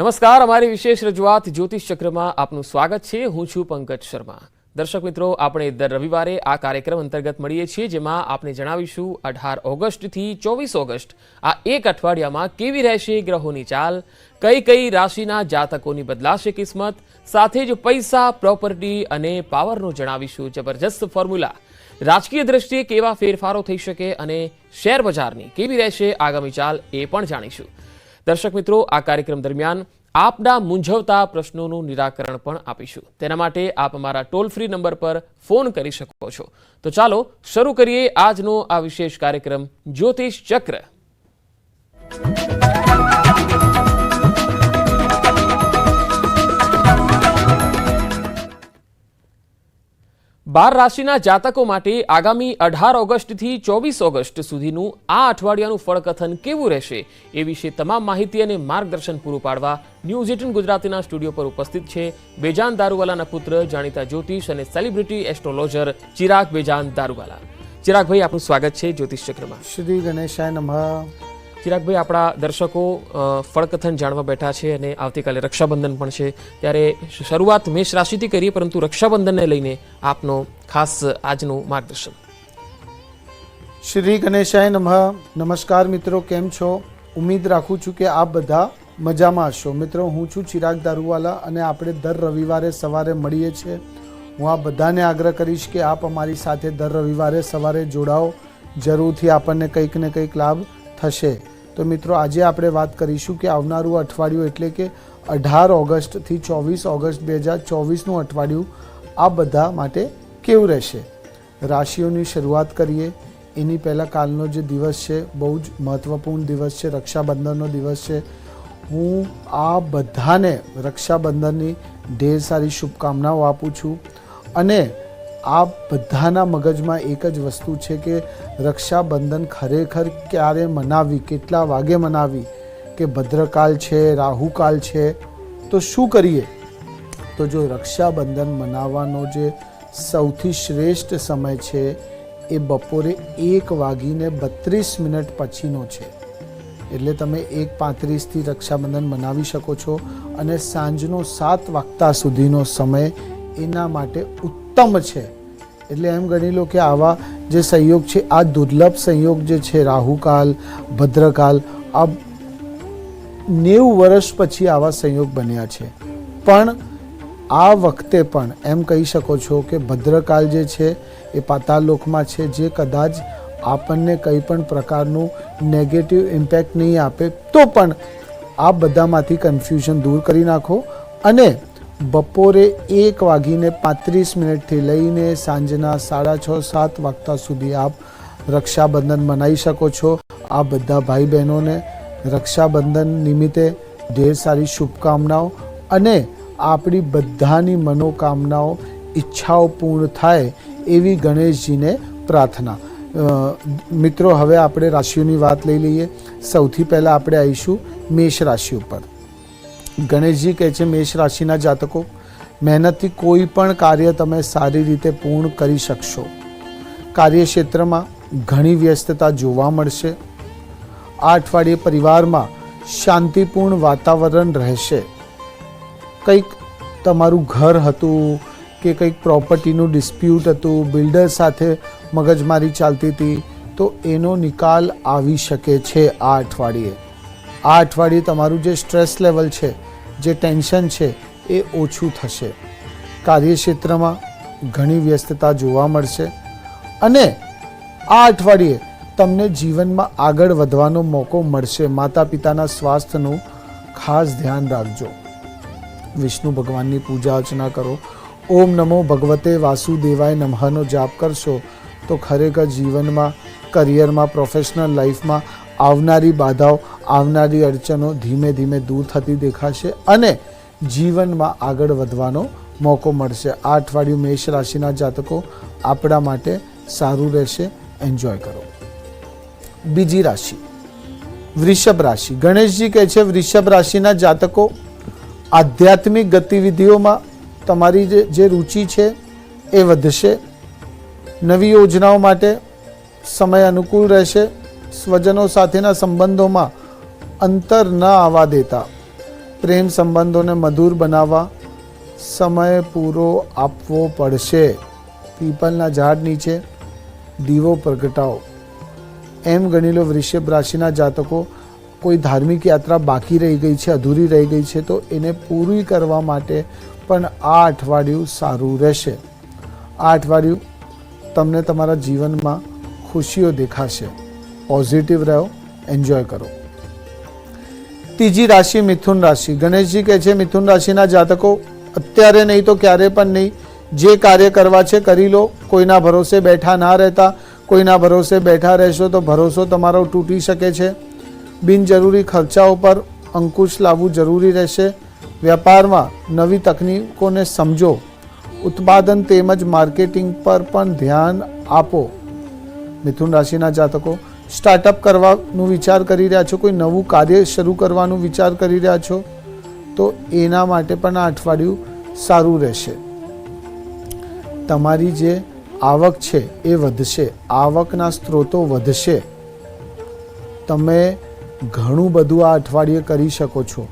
નમસ્કાર, અમારી વિશેષ રજૂઆત જ્યોતિષ ચક્રમાં આપનું સ્વાગત છે. હું છું પંકજ શર્મા. દર્શક મિત્રો, આપણે દર રવિવારે આ કાર્યક્રમ અંતર્ગત મળીએ છીએ, જેમાં આપણે જણાવીશું અઢાર ઓગસ્ટથી ચોવીસ ઓગસ્ટ આ એક અઠવાડિયામાં કેવી રહેશે ગ્રહોની ચાલ, કઈ કઈ રાશિના જાતકોની બદલાશે કિસ્મત, સાથે જ પૈસા, પ્રોપર્ટી અને પાવરનું જણાવીશું જબરજસ્ત ફોર્મ્યુલા. રાજકીય દ્રષ્ટિએ કેવા ફેરફારો થઈ શકે અને શેર બજારની કેવી રહેશે આગામી ચાલ એ પણ જાણીશું. દર્શક મિત્રો, આ કાર્યક્રમ દરમિયાન આપના મૂંઝવતા પ્રશ્નોનું નિરાકરણ પણ આપીશું. તેના માટે આપ અમારા ટોલ ફ્રી નંબર પર ફોન કરી શકો છો. તો ચાલો, શરૂ કરીએ આજનો આ વિશેષ કાર્યક્રમ, જ્યોતિષ ચક્ર. બાર રાશિના જાતકો માટે આગામી અઢાર ઓગસ્ટથી ચોવીસ ઓગસ્ટ સુધીનું આ અઠવાડિયાનું ફળકથન કેવું રહેશે એ વિશે તમામ માહિતી અને માર્ગદર્શન પૂરું પાડવા ન્યૂઝ એટીન ગુજરાતીના સ્ટુડિયો પર ઉપસ્થિત છે બેજાન દારૂવાલાના પુત્ર, જાણીતા જ્યોતિષ અને સેલિબ્રિટી એસ્ટ્રોલોજર ચિરાગ બેજાન દારૂવાલા. ચિરાગભાઈ, આપનું સ્વાગત છે જ્યોતિષ ચક્રમાં. શ્રી ગણેશાય નમઃ. ચિરાગભાઈ, આપણા દર્શકો ફળકથન જાણવા બેઠા છે અને આવતીકાલે રક્ષાબંધન પણ છે. ત્યારે શરૂઆત મેષ રાશિથી કરીએ, પરંતુ રક્ષાબંધનને લઈને આપનો ખાસ આજનું માર્ગદર્શન. શ્રી ગણેશાય નમઃ. નમસ્કાર મિત્રો, કેમ છો? ઉમ્મીદ રાખું છું કે આપ બધા મજામાં હશો. મિત્રો, હું છું ચિરાગ દારૂવાલા અને આપણે દર રવિવારે સવારે મળીએ છીએ. હું આ બધાને આગ્રહ કરીશ કે આપ અમારી સાથે દર રવિવારે સવારે જોડાઓ. જરૂરથી આપણને કંઈક ને કંઈક લાભ થશે. તો મિત્રો, આજે આપણે વાત કરીશું કે આવનારું અઠવાડિયું એટલે કે અઢાર ઓગસ્ટથી ચોવીસ ઓગસ્ટ બે હજાર ચોવીસનું અઠવાડિયું આ બધા માટે કેવું રહેશે? રાશિઓની શરૂઆત કરીએ. એની પહેલાં કાલનો જે દિવસ છે, બહુ જ મહત્ત્વપૂર્ણ દિવસ છે, રક્ષાબંધનનો દિવસ છે. હું આ બધાને રક્ષાબંધનની ઢેર સારી શુભકામનાઓ આપું છું. અને આ બધાના મગજમાં એક જ વસ્તુ છે કે રક્ષાબંધન ખરેખર ક્યારે મનાવી, કેટલા વાગે મનાવી? કે ભદ્રકાલ છે રાહુકાલ છે? તો શું કરીએ? તો જો રક્ષાબંધન મનાવવાનો જે સૌથી શ્રેષ્ઠ સમય છે, એ બપોરે એક વાગીને બત્રીસ મિનિટ પછીનો છે. એટલે તમે એક પાંત્રીસથી રક્ષાબંધન મનાવી શકો છો અને સાંજનો સાત વાગતા સુધીનો સમય એના માટે ઉત્તમ છે. એટલે એમ ગણી લો કે આવા જે સંયોગ છે, આ દુર્લભ સંયોગ જે છે, રાહુકાલ, ભદ્રકાલ, આ નેવું વર્ષ પછી આવા સંયોગ બન્યા છે. પણ આ વખતે પણ એમ કહી શકો છો કે ભદ્રકાલ જે છે, એ પાતાળલોકમાં છે, જે કદાચ આપણને કંઈ પણ પ્રકારનું નેગેટિવ ઇમ્પેક્ટ નહીં આપે, તો પણ આ બધામાંથી કન્ફ્યુઝન દૂર કરી નાખો અને બપોરે એક વાગીને પાંત્રીસ મિનિટથી લઈને સાંજના સાડા છ, સાત વાગતા સુધી આપ રક્ષાબંધન મનાવી શકો છો. આ બધા ભાઈ બહેનોને રક્ષાબંધન નિમિત્તે ઢેર સારી શુભકામનાઓ અને આપણી બધાની મનોકામનાઓ, ઈચ્છાઓ પૂર્ણ થાય એવી ગણેશજીને પ્રાર્થના. મિત્રો, હવે આપણે રાશિઓની વાત લઈ લઈએ. સૌથી પહેલાં આપણે આવીશું મેષ રાશિ ઉપર. ગણેશજી કહે છે, મેષ રાશિના જાતકો, મહેનતથી કોઈ પણ કાર્ય તમે સારી રીતે પૂર્ણ કરી શકશો. કાર્યક્ષેત્રમાં ઘણી વ્યસ્તતા જોવા મળશે. આ અઠવાડિયે પરિવારમાં શાંતિપૂર્ણ વાતાવરણ રહેશે. કંઈક તમારું ઘર હતું કે કંઈક પ્રોપર્ટીનું ડિસ્પ્યુટ હતું, બિલ્ડર સાથે મગજમારી ચાલતી હતી, તો એનો નિકાલ આવી શકે છે આ અઠવાડિયે. આ અઠવાડિયે તમારું જે સ્ટ્રેસ લેવલ છે, જે ટેન્શન છે, એ ઓછું થશે. કાર્યક્ષેત્રમાં ઘણી વ્યસ્તતા જોવા મળશે અને આ અઠવાડિયે તમને જીવનમાં આગળ વધવાનો મોકો મળશે. માતા પિતાના સ્વાસ્થ્યનું ખાસ ધ્યાન રાખજો. વિષ્ણુ ભગવાનની પૂજા અર્ચના કરો. ઓમ નમો ભગવતે વાસુદેવાય નમઃનો જાપ કરશો તો ખરેખર જીવનમાં કરિયરમાં પ્રોફેશનલ લાઈફમાં આવનારી બાધાઓ આવનારી અડચણો ધીમે ધીમે દૂર થતી દેખાશે અને જીવનમાં આગળ વધવાનો મોકો મળશે. આ અઠવાડિયું મેષ રાશિના જાતકો આપણા માટે સારું રહેશે. એન્જોય કરો. બીજી રાશિ. વૃષભ રાશિ. ગણેશજી કહે છે, વૃષભ રાશિના જાતકો, આધ્યાત્મિક ગતિવિધિઓમાં તમારી જે રુચિ છે એ વધશે. નવી યોજનાઓ માટે સમય અનુકૂળ રહેશે. સ્વજનો સાથેના સંબંધોમાં અંતર ન આવવા દેતા. પ્રેમ સંબંધોને મધુર બનાવવા સમય પૂરો આપવો પડશે. પીપલના ઝાડ નીચે દીવો પ્રગટાવો. એમ ગણી લો વૃષભ રાશિના જાતકો, કોઈ ધાર્મિક યાત્રા બાકી રહી ગઈ છે, અધૂરી રહી ગઈ છે, તો એને પૂરી કરવા માટે પણ આ અઠવાડિયું સારું રહેશે. આ અઠવાડિયું તમને તમારા જીવનમાં ખુશીઓ દેખાશે. પોઝિટિવ રહો, એન્જોય કરો. ત્રીજી રાશિ મિથુન રાશિ. ગણેશજી કહે છે, મિથુન રાશિના જાતકો, અત્યારે નહીં તો ક્યારે પણ નહીં. જે કાર્ય કરવા છે કરી લો. કોઈના ભરોસે બેઠા ના રહેતા, કોઈના ભરોસે બેઠા રહેશો તો ભરોસો તમારો તૂટી શકે છે. બિનજરૂરી ખર્ચાઓ પર અંકુશ લાવવું જરૂરી રહેશે. વેપારમાં નવી તકનીકોને સમજો. ઉત્પાદન તેમજ માર્કેટિંગ પર પણ ધ્યાન આપો. મિથુન રાશિના જાતકો સ્ટાર્ટઅપ કરવાનું વિચાર કરી રહ્યા છો? કોઈ નવું કાર્ય શરૂ કરવાનું વિચાર કરી રહ્યા છો? તો એના માટે પણ આ અઠવાડિયું સારું રહેશે. તમારી જે આવક છે એ વધશે. આવકના સ્ત્રોતો વધશે. તમે ઘણું બધું આ અઠવાડિયે કરી શકો છો.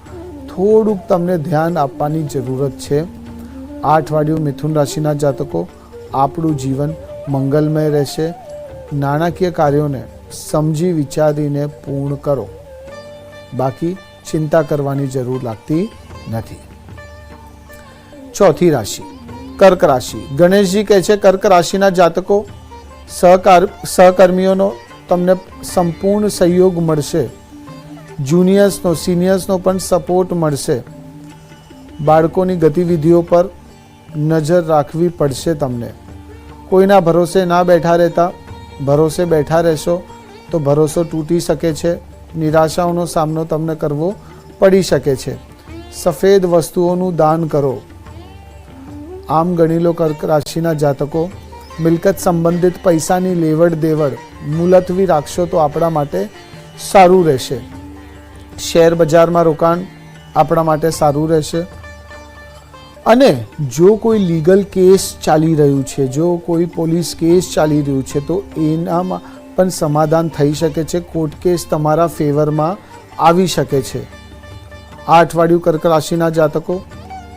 થોડુંક તમને ધ્યાન આપવાની જરૂરત છે. આ અઠવાડિયું મિથુન રાશિના જાતકો, આપણું જીવન મંગલમય રહેશે. નાણાકીય કાર્યોને સમજી વિચારીને પૂર્ણ કરો. બાકી ચિંતા કરવાની જરૂર લાગતી નથી. ચોથી રાશિ, કર્ક રાશિ. ગણેશજી કહે છે, કર્ક રાશિના જાતકો, સહકાર, સહકર્મીઓનો તમને સંપૂર્ણ સહયોગ મળશે. જુનિયર્સનો, સિનિયર્સનો પણ સપોર્ટ મળશે. બાળકોની ગતિવિધિઓ પર નજર રાખવી પડશે તમને. કોઈના ભરોસે ના બેઠા રહેતા, ભરોસે બેઠા રહેશો તો ભરોસો તૂટી શકે છે, નિરાશાઓનો સામનો તમને કરવો પડી શકે છે. સફેદ વસ્તુઓનું દાન કરો. આમ ગણી લો કર્ક રાશિના જાતકો, મિલકત સંબંધિત પૈસાની લેવડ દેવડ, મુલતવી રાખશો તો આપણા માટે સારું રહેશે. શેર બજારમાં રોકાણ આપણા માટે સારું રહેશે. અને જો કોઈ લીગલ કેસ ચાલી રહ્યું છે, જો કોઈ પોલીસ કેસ ચાલી રહ્યું છે, તો એનામાં પણ સમાધાન થઈ શકે છે. કોર્ટ કેસ તમારા ફેવરમાં આવી શકે છે. આ અઠવાડિયું કર્ક રાશિના જાતકો,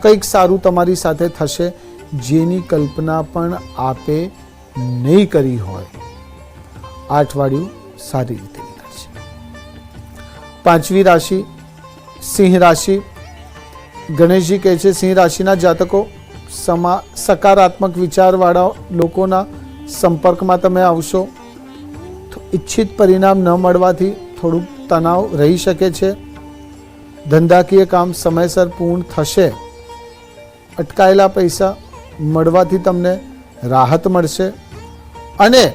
કંઈક સારું તમારી સાથે થશે જેની કલ્પના પણ આપે નહીં કરી હોય. આ અઠવાડિયું સારી રીતે નીકળશે પાંચમી રાશિ, સિંહ રાશિ. ગણેશજી કહે છે, સિંહ રાશિના જાતકો સમા સકારાત્મક વિચારવાળા લોકોના સંપર્કમાં તમે આવશો. ઈચ્છિત પરિણામ ન મળવાથી થોડુંક તણાવ રહી શકે છે. ધંધાકીય કામ સમયસર પૂર્ણ થશે. અટકાયેલા પૈસા મળવાથી તમને રાહત મળશે. અને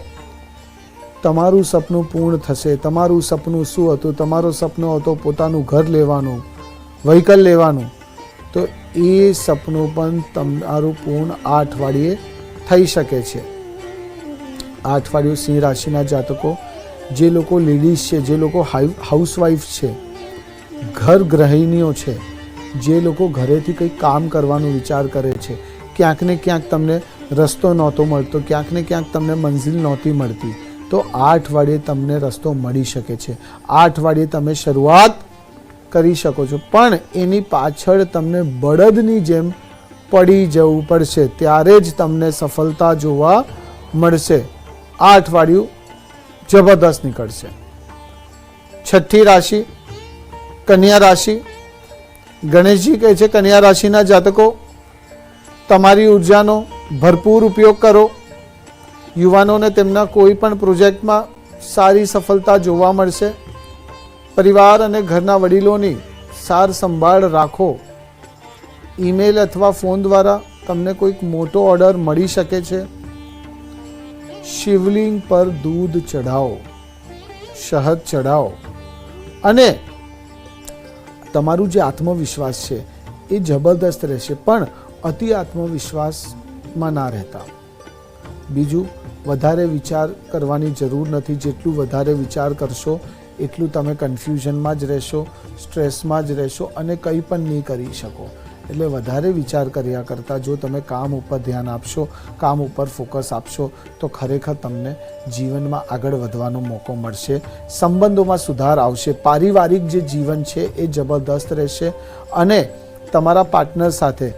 તમારું સપનું પૂર્ણ થશે. તમારું સપનું શું હતું? તમારો સપનું હતો પોતાનું ઘર લેવાનું વ્હીકલ લેવાનું. તો એ સપનું પણ તમારું પૂર્ણ આ અઠવાડિયે થઈ શકે છે. આ અઠવાડિયું સિંહ રાશિના જાતકો જે લોકો લેડીઝ છે, જે લોકો હાઉસવાઈફ છે, ઘર ગૃહિણીઓ છે, જે લોકો ઘરેથી કંઈક કામ કરવાનો વિચાર કરે છે, ક્યાંક ને ક્યાંક તમને રસ્તો નહોતો મળતો, ક્યાંક ને ક્યાંક તમને મંઝિલ નહોતી મળતી, તો આ અઠવાડિયે તમને રસ્તો મળી શકે છે. આ અઠવાડિયે તમે શરૂઆત કરી શકો છો. પણ એની પાછળ તમને બળદની જેમ પડી જવું પડશે. ત્યારે જ તમને સફળતા જોવા મળશે. આ અઠવાડિયું જબરદસ્ત નીકળશે. છઠ્ઠી રાશિ, કન્યા રાશિ. ગણેશજી કહે છે, કન્યા રાશિના જાતકો, તમારી ઉર્જાનો ભરપૂર ઉપયોગ કરો. યુવાનોને તેમના કોઈ પણ પ્રોજેક્ટમાં સારી સફળતા જોવા મળશે. પરિવાર અને ઘરના વડીલોની સાર સંભાળ રાખો. ઈમેલ અથવા ફોન દ્વારા તમને કોઈક મોટો ઓર્ડર મળી શકે છે. શિવલિંગ પર દૂધ ચઢાવો, શહદ ચઢાવો. અને તમારું જે આત્મવિશ્વાસ છે, એ જબરદસ્ત રહેશે. પણ અતિ આત્મવિશ્વાસમાં ના રહેતા. બીજું, વધારે વિચાર કરવાની જરૂર નથી. જેટલું વધારે વિચાર કરશો, એટલું તમે કન્ફ્યુઝનમાં જ રહેશો સ્ટ્રેસમાં જ રહેશો અને કંઈ પણ નહીં કરી શકો. એટલે વધારે વિચાર કર્યા કરતાં જો તમે કામ ઉપર ધ્યાન આપશો, કામ ઉપર ફોકસ આપશો, તો ખરેખર તમને જીવનમાં આગળ વધવાનો મોકો મળશે. સંબંધોમાં સુધાર આવશે. પારિવારિક જે જીવન છે એ જબરદસ્ત રહેશે અને તમારા પાર્ટનર સાથે,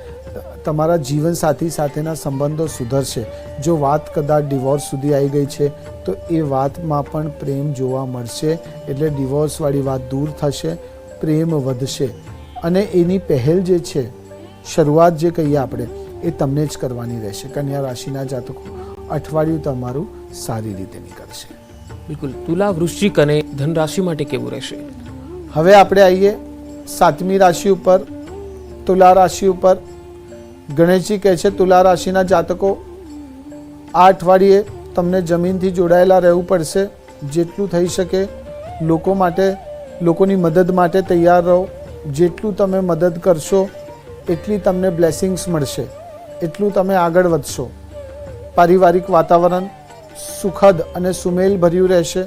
તમારા જીવનસાથી સાથેના સંબંધો સુધરશે. જો વાત કદાચ ડિવોર્સ સુધી આવી ગઈ છે, તો એ વાતમાં પણ પ્રેમ જોવા મળશે. એટલે ડિવોર્સવાળી વાત દૂર થશે, પ્રેમ વધશે. અને એની પહેલ જે છે શરૂઆત જે કહીએ આપણે એ તમને જ કરવાની રહેશે. કન્યા રાશિના જાતકો અઠવાડિયું તમારું સારી રીતે નીકળશે. બિલકુલ. તુલા વૃશ્ચિક અને ધન રાશિ માટે કેવું રહેશે? હવે આપણે આવીએ સાતમી રાશિ ઉપર તુલા રાશિ ઉપર. ગણેશજી કહે છે તુલા રાશિના જાતકો આ અઠવાડિયે તમને જમીનથી જોડાયેલા રહેવું પડશે. જેટલું થઈ શકે લોકો માટે લોકોની મદદ માટે તૈયાર રહો. જેટલું તમે મદદ કરશો એટલી તમને બ્લેસિંગ્સ મળશે, એટલું તમે આગળ વધશો. પારિવારિક વાતાવરણ સુખદ અને સુમેલભર્યું રહેશે.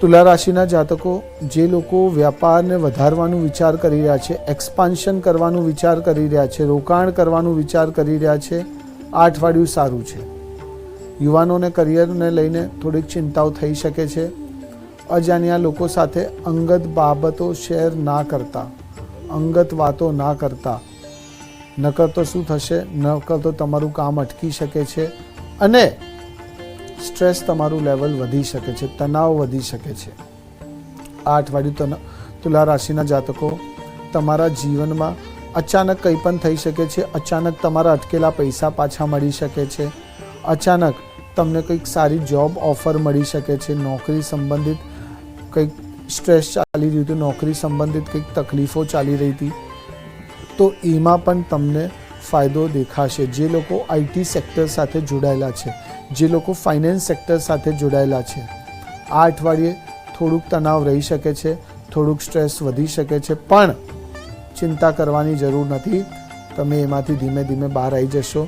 તુલા રાશિના જાતકો, જે લોકો વ્યાપારને વધારવાનું વિચાર કરી રહ્યા છે એક્સપાન્શન કરવાનું વિચાર કરી રહ્યા છે, રોકાણ કરવાનું વિચાર કરી રહ્યા છે, આ અઠવાડિયું સારું છે. યુવાનોને કરિયરને લઈને થોડીક ચિંતાઓ થઈ શકે છે. અજાણ્યા લોકો સાથે અંગત બાબતો શેર ના કરતા. અંગત વાતો ના કરતા. નકર તો શું થશે? નકર તો તમારું કામ અટકી શકે છે અને સ્ટ્રેસ તમારું લેવલ વધી શકે છે, તણાવ વધી શકે છે. આ અઠવાડિયું તુલા રાશિના જાતકો, તમારા જીવનમાં અચાનક કંઈ પણ થઈ શકે છે, અચાનક તમારા અટકેલા પૈસા પાછા મળી શકે છે, અચાનક તમને કંઈક સારી જોબ ઓફર મળી શકે છે, નોકરી સંબંધિત કંઈક સ્ટ્રેસ ચાલી રહ્યું હતું, નોકરી સંબંધિત કંઈક તકલીફો ચાલી રહી હતી, તો એમાં પણ તમને ફાયદો દેખાશે. જે લોકો આઈટી સેક્ટર સાથે જોડાયેલા છે, જે લોકો ફાઇનાન્સ સેક્ટર સાથે જોડાયેલા છે, આ અઠવાડિયે થોડુંક તણાવ રહી શકે છે, થોડુંક સ્ટ્રેસ વધી શકે છે, પણ ચિંતા કરવાની જરૂર નથી. તમે એમાંથી ધીમે ધીમે બહાર આવી જશો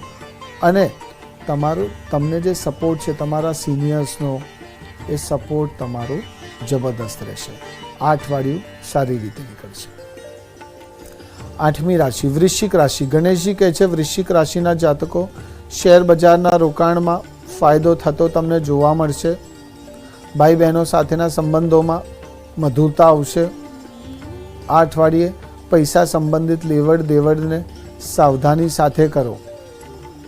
અને તમારું, તમને જે સપોર્ટ છે, તમારા સિનિયર્સનો એ સપોર્ટ તમારો જબરદસ્ત રહેશે. આ અઠવાડિયું સારી રીતે નીકળશે. આઠમી રાશિ, વૃશ્ચિક રાશિ. ગણેશજી કહે છે, વૃશ્ચિક રાશિના જાતકો શેર બજારના રોકાણમાં ફાયદો થતો તમને જોવા મળશે. ભાઈ બહેનો સાથેના સંબંધોમાં મધુરતા આવશે. આ અઠવાડિયે પૈસા સંબંધિત લેવડ દેવડને સાવધાની સાથે કરો.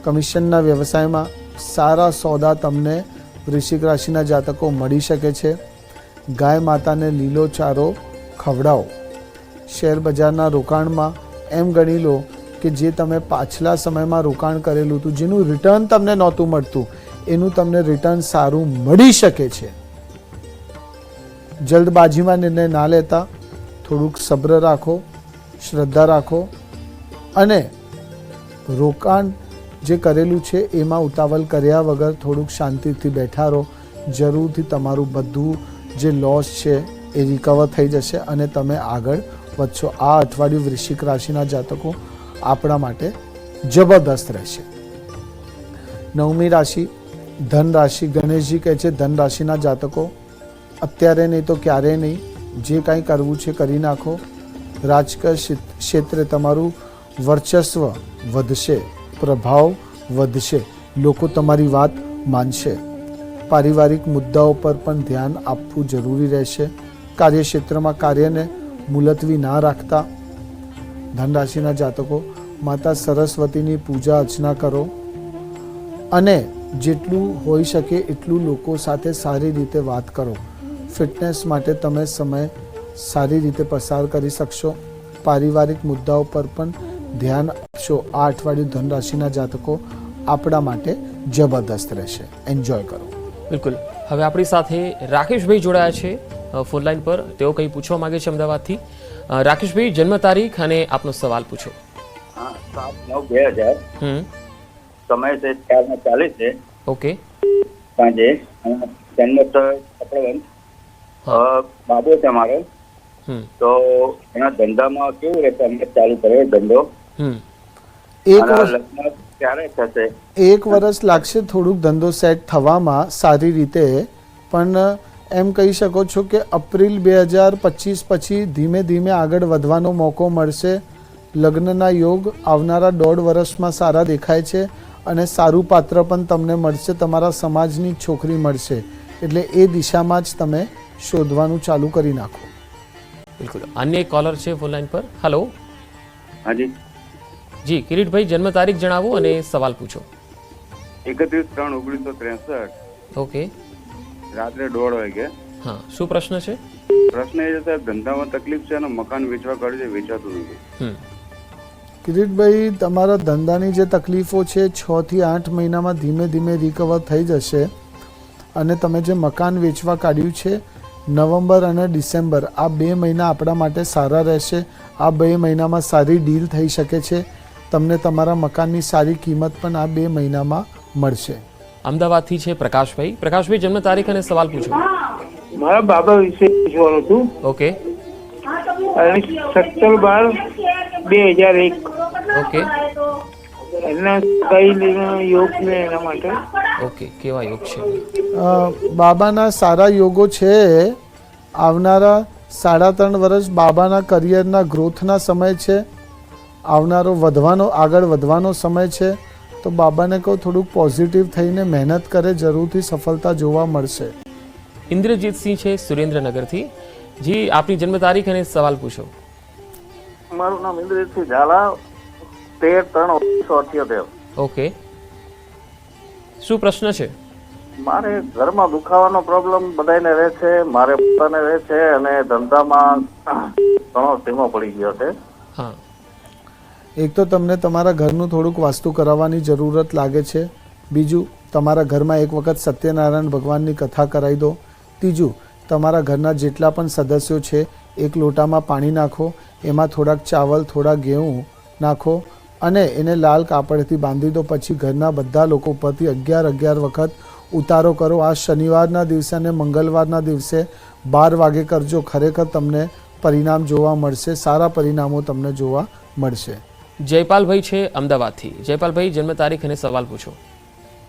કમિશનના વ્યવસાયમાં સારા સોદા તમને વૃશ્ચિક રાશિના જાતકો મળી શકે છે. ગાય માતાને લીલો ચારો ખવડાવો. શેર બજારના રોકાણમાં એમ ગણી લો કે જે તમે પાછલા સમયમાં રોકાણ કરેલું હતું, જેનું રિટર્ન તમને નહોતું મળતું, એનું તમને રિટર્ન સારું મળી શકે છે. જલ્દબાજીમાં નિર્ણય ના લેતા થોડુંક સબ્ર રાખો, શ્રદ્ધા રાખો અને રોકાણ જે કરેલું છે એમાં ઉતાવળ કર્યા વગર થોડુંક શાંતિથી બેઠા રહો. જરૂરથી તમારું બધું જે લોસ છે, એ રિકવર થઈ જશે અને તમે આગળ વધશો. આ અઠવાડિયું વૃશ્ચિક રાશિના જાતકો આપણા માટે જબરદસ્ત રહેશે. નવમી રાશિ, ધન રાશિ, ગણેશજી કહે છે, ધન રાશિના જાતકો, અત્યારે નહીં તો ક્યારેય નહીં. જે કાંઈ કરવું છે કરી નાખો. રાજકીય ક્ષેત- ક્ષેત્રે તમારું વર્ચસ્વ વધશે, પ્રભાવ વધશે. લોકો તમારી વાત માનશે. પારિવારિક મુદ્દાઓ પર પણ ધ્યાન આપવું જરૂરી રહેશે. કાર્યક્ષેત્રમાં કાર્યને મુલતવી ના રાખતા ધનરાશિના જાતકો માતા સરસ્વતીની પૂજા અર્ચના કરો. અને જેટલું હોઈ શકે એટલું લોકો સાથે સારી રીતે વાત કરો. ફિટનેસ માટે તમે સમય સારી રીતે પસાર કરી શકશો. પારિવારિક મુદ્દાઓ પર પણ ધ્યાન આપશો. આ અઠવાડિયું ધનરાશિના જાતકો આપણા માટે જબરદસ્ત રહેશે. એન્જોય કરો. બિલકુલ. હવે આપણી સાથે રાકેશભાઈ જોડાયા છે ફોનલાઈન લાઈન પર. તેઓ કંઈ પૂછવા માંગે છે અમદાવાદથી. રાકેશભાઈ જન્મ તારીખ અને આપનો સવાલ પૂછો. સાત નવ બે હજાર સમય છે ચાર ને ચાલીસ છે. ઓકે. સાંજે. જન્મ સ્થળ કપડવંત બાબો છે મારો. તો એના ધંધામાં કેવું રહેશે? અમે ચાલુ કર્યો ધંધો. હમ. એક વર્ષ ક્યારે થશે. એક વર્ષ લાગશે થોડુંક ધંધો સેટ થવામાં સારી રીતે પણ એમ કહી શકો છો કે એપ્રિલ બે હજાર પચીસ પછી ધીમે ધીમે આગળ વધવાનો મોકો મળશે. લગ્નના યોગ આવનારા દોઢ વર્ષમાં સારા દેખાય છે અને સારું પાત્ર પણ તમને મળશે તમારા સમાજની છોકરી મળશે. એટલે એ દિશામાં જ તમે શોધવાનું ચાલુ કરી નાખો. બિલકુલ. અન્ય કોલર છે ફોન લાઈન પર. હલો હાજી. જી કિરીટભાઈ જન્મ તારીખ જણાવો અને સવાલ પૂછો. એકત્રીસ ત્રણ ઓગણીસો ત્રેસઠ. ઓકે. રાત્રે દોઢ વાગે. હા શું પ્રશ્ન છે? પ્રશ્ન એ છે સાહેબ ધંધામાં તકલીફ છે અને મકાન વેચવા કાઢ્યું છે વેચાતું નથી. કિરીટભાઈ તમારા ધંધાની જે તકલીફો છે છ થી આઠ મહિનામાં ધીમે ધીમે રિકવર થઈ જશે. અને તમે જે મકાન વેચવા કાઢ્યું છે નવેમ્બર અને ડિસેમ્બર આ બે મહિના આપણા માટે સારા રહેશે. આ બે મહિનામાં સારી ડીલ થઈ શકે છે. તમને તમારા મકાનની સારી કિંમત પણ આ બે મહિનામાં મળશે. અમદાવાદથી છે પ્રકાશભાઈ. પ્રકાશભાઈ જન્મ તારીખ અને સવાલ પૂછો. મારા બાબા વિશે પૂછવાનું હતું ઓકે. અને સત્તર બાર બે હજાર એક. ઓકે. એના કઈ યોગ ને એના માટે? ઓકે કેવા યોગ છે? બાબાના સારા યોગો છે આવનારા સાડા ત્રણ વર્ષ બાબાના કરિયરના ગ્રોથના સમય છે. આવનારો વધવાનો આગળ વધવાનો સમય છે તો બાબાને કહો થોડુંક પોઝિટિવ થઈને મહેનત કરે જરૂરથી સફળતા જોવા મળશે. ઇન્દ્રજીતસિંહ છે સુરેન્દ્રનગરથી. જી આપની જન્મ તારીખ અને સવાલ પૂછો. મારું નામ ઇન્દ્રજીતસિંહ ઝાલા તેર ત્રણ ઓગણીસો અઠ્યોતેર. ઓકે. શું પ્રશ્ન છે? મારે ઘરમાં દુખાવાનો પ્રોબ્લેમ બધાને રહે છે મારે પોતાને રહે છે અને ધંધામાં ઘણો ધીમો પડી ગયો છે. હા. એક તો તમને તમારા ઘરનું થોડુંક વાસ્તુ કરાવવાની જરૂરત લાગે છે. બીજું, તમારા ઘરમાં એક વખત સત્યનારાયણ ભગવાનની કથા કરાવી દો. ત્રીજું, તમારા ઘરના જેટલા પણ સદસ્યો છે, એક લોટામાં પાણી નાખો, એમાં થોડાક ચાવલ, થોડા ઘેઉં નાખો અને એને લાલ કાપડથી બાંધી દો. પછી ઘરના બધા લોકો પરથી અગિયાર અગિયાર વખત ઉતારો કરો. આ શનિવારના દિવસે અને મંગળવારના દિવસે બાર વાગે કરજો. ખરેખર તમને પરિણામ જોવા મળશે, સારા પરિણામો તમને જોવા મળશે. જયપાલભાઈ છે અમદાવાદથી. જયપાલભાઈ જન્મ તારીખ અને સવાલ પૂછો.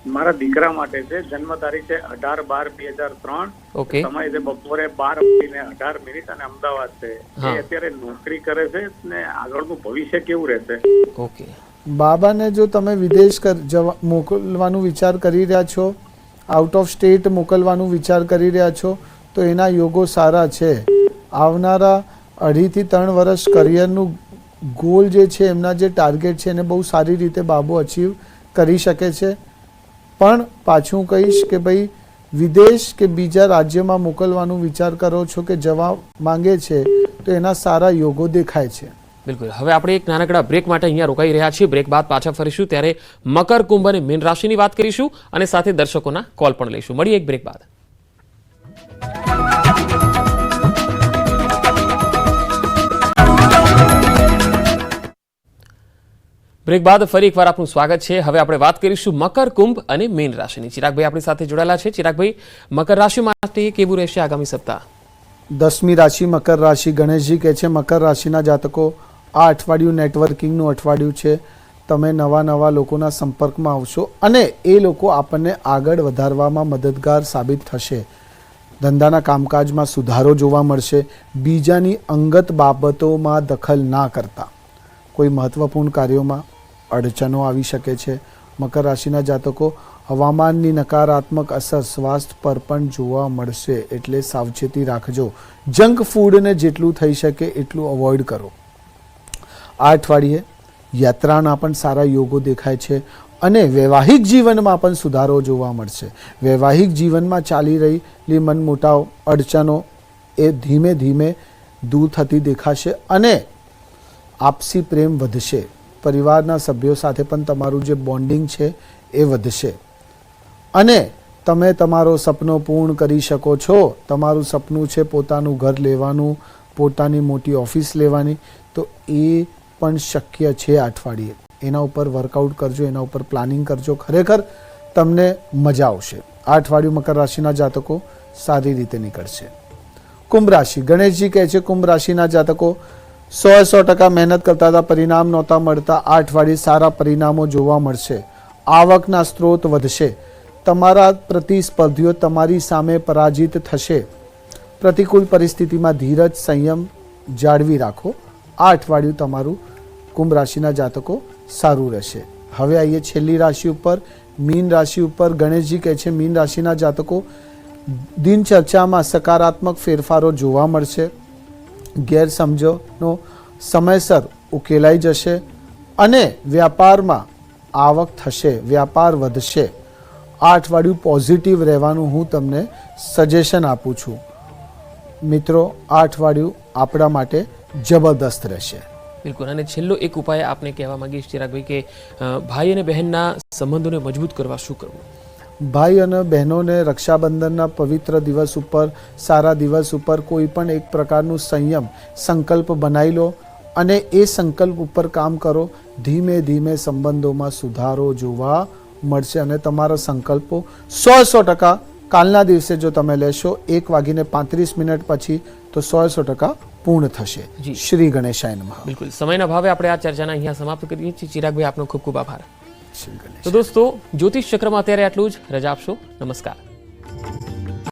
મારા દીકરા માટે છે. જન્મ તારીખ છે અઢાર બાર બે હજાર ત્રણ. ઓકે. સમય છે બપોરે બાર ને અઢાર મિનિટ અને અમદાવાદ છે. એ અત્યારે નોકરી કરે છે ને આગળનું ભવિષ્ય કેવું રહેશે? ઓકે. બાબાને જો તમે વિદેશ કર જવા મોકલવાનું વિચાર કરી રહ્યા છો આઉટ ઓફ સ્ટેટ મોકલવાનું વિચાર કરી રહ્યા છો તો એના યોગો સારા છે. આવનારા અઢીથી ત્રણ વર્ષ કરિયરનું ગોલ જે છે, એમના જે ટાર્ગેટ છે, એને બહુ સારી રીતે બાબુ અચીવ કરી શકે છે. પણ પાછું કહીશ કે ભાઈ, વિદેશ કે બીજા રાજ્યમાં મોકલવાનું વિચાર કરો છો કે જવા માંગે છે, તો એના સારા યોગો દેખાય છે. બિલકુલ. હવે આપણે એક નાનકડા બ્રેક માટે અહીંયા રોકાઈ રહ્યા છીએ. બ્રેક બાદ પાછા ફરીશું. ત્યારે મકર કુંભ અને મીન રાશિની વાત કરીશું અને સાથે દર્શકોના કોલ પણ લઈશું. મળીએ એક બ્રેક બાદ. બ્રેક બાદ ફરી એકવાર આપનું સ્વાગત છે. હવે આપણે વાત કરીશું મકર કુંભ અને મીન રાશિની. ચિરાગભાઈ આપણી સાથે જોડાયેલા છે. ચિરાગભાઈ, મકર રાશિ માટે કેવું રહેશે આગામી સપ્તાહ? દસમી રાશિ મકર રાશિ. ગણેશજી કહે છે, મકર રાશિના જાતકો આ અઠવાડિયું નેટવર્કિંગનું અઠવાડિયું છે. તમે નવા નવા લોકોના સંપર્કમાં આવશો અને એ લોકો આપણને આગળ વધારવામાં મદદગાર સાબિત થશે. ધંધાના કામકાજમાં સુધારો જોવા મળશે. બીજાની અંગત બાબતોમાં દખલ ના કરતા. કોઈ મહત્વપૂર્ણ કાર્યોમાં અડચણો આવી શકે છે. મકર રાશિના જાતકો હવામાનની નકારાત્મક અસર સ્વાસ્થ્ય પર પણ જોવા મળશે. એટલે સાવચેતી રાખજો. જંક ફૂડને જેટલું થઈ શકે એટલું અવોઇડ કરો. આ અઠવાડિયે યાત્રાના પણ સારા યોગો દેખાય છે અને વૈવાહિક જીવનમાં પણ સુધારો જોવા મળશે. વૈવાહિક જીવનમાં ચાલી રહેલી મનમોટાવ અડચણો એ ધીમે ધીમે દૂર થતી દેખાશે અને આપસી પ્રેમ વધશે. પરિવારના સભ્યો સાથે પણ તમારું જે બોન્ડિંગ છે એ વધશે. અને તમે તમારો સપનો પૂર્ણ કરી શકો છો. તમારું સપનું છે પોતાનું ઘર લેવાનું, પોતાની મોટી ઓફિસ લેવાની. તો એ પણ શક્ય છે અઠવાડિયે. એના ઉપર વર્કઆઉટ કરજો, એના ઉપર પ્લાનિંગ કરજો. ખરેખર તમને મજા આવશે. આ અઠવાડિયું મકર રાશિના જાતકો સારી રીતે નીકળશે. કુંભ રાશિ. ગણેશજી કહે છે, કુંભ રાશિના જાતકો સો સો ટકા મહેનત કરતા હતા, પરિણામ નહોતા મળતા. આ અઠવાડિયે સારા પરિણામો જોવા મળશે. આવકના સ્ત્રોત વધશે. તમારા પ્રતિસ્પર્ધીઓ તમારી સામે પરાજિત થશે. પ્રતિકૂળ પરિસ્થિતિમાં ધીરજ સંયમ જાળવી રાખો. આ અઠવાડિયું તમારું કુંભ રાશિના જાતકો સારું રહેશે. હવે આવીએ છેલ્લી રાશિ ઉપર. મીન રાશિ ઉપર ગણેશજી કહે છે, મીન રાશિના જાતકો દિનચર્ચામાં સકારાત્મક ફેરફારો જોવા મળશે. ગેરસમજોનો સમયસર ઉકેલાઈ જશે અને વ્યાપારમાં આવક થશે, વ્યાપાર વધશે. આ અઠવાડિયું પોઝિટિવ રહેવાનું હું તમને સજેશન આપું છું. મિત્રો આ અઠવાડિયું આપણા માટે જબરદસ્ત રહેશે. બિલકુલ, અને છેલ્લો એક ઉપાય આપને કહેવા માંગીશ ચિરાગભાઈ કે ભાઈ અને બહેનના સંબંધોને મજબૂત કરવા શું કરવું? ભાઈ અને બહેનોને રક્ષાબંધનના પવિત્ર દિવસ ઉપર સારા દિવસ ઉપર કોઈ પણ એક પ્રકારનું સંયમ સંકલ્પ બનાવી લો અને એ સંકલ્પ ઉપર કામ કરો. ધીમે ધીમે સંબંધોમાં સુધારો જોવા મળશે અને તમારા સંકલ્પો સો સો ટકા કાલના દિવસે જો તમે લેશો એક વાગીને પાંત્રીસ મિનિટ પછી તો સો સો ટકા પૂર્ણ થશે. શ્રી ગણેશાય નમઃ. બિલકુલ. સમયના ભાવે આપણે આ ચર્ચાને અહીંયા સમાપ્ત કરીએ છીએ. ચિરાગભાઈ આપનો ખૂબ ખૂબ આભાર. તો દોસ્તો જ્યોતિષ ચક્રમાં અત્યારે આટલું જ. રજા આપશો. નમસ્કાર.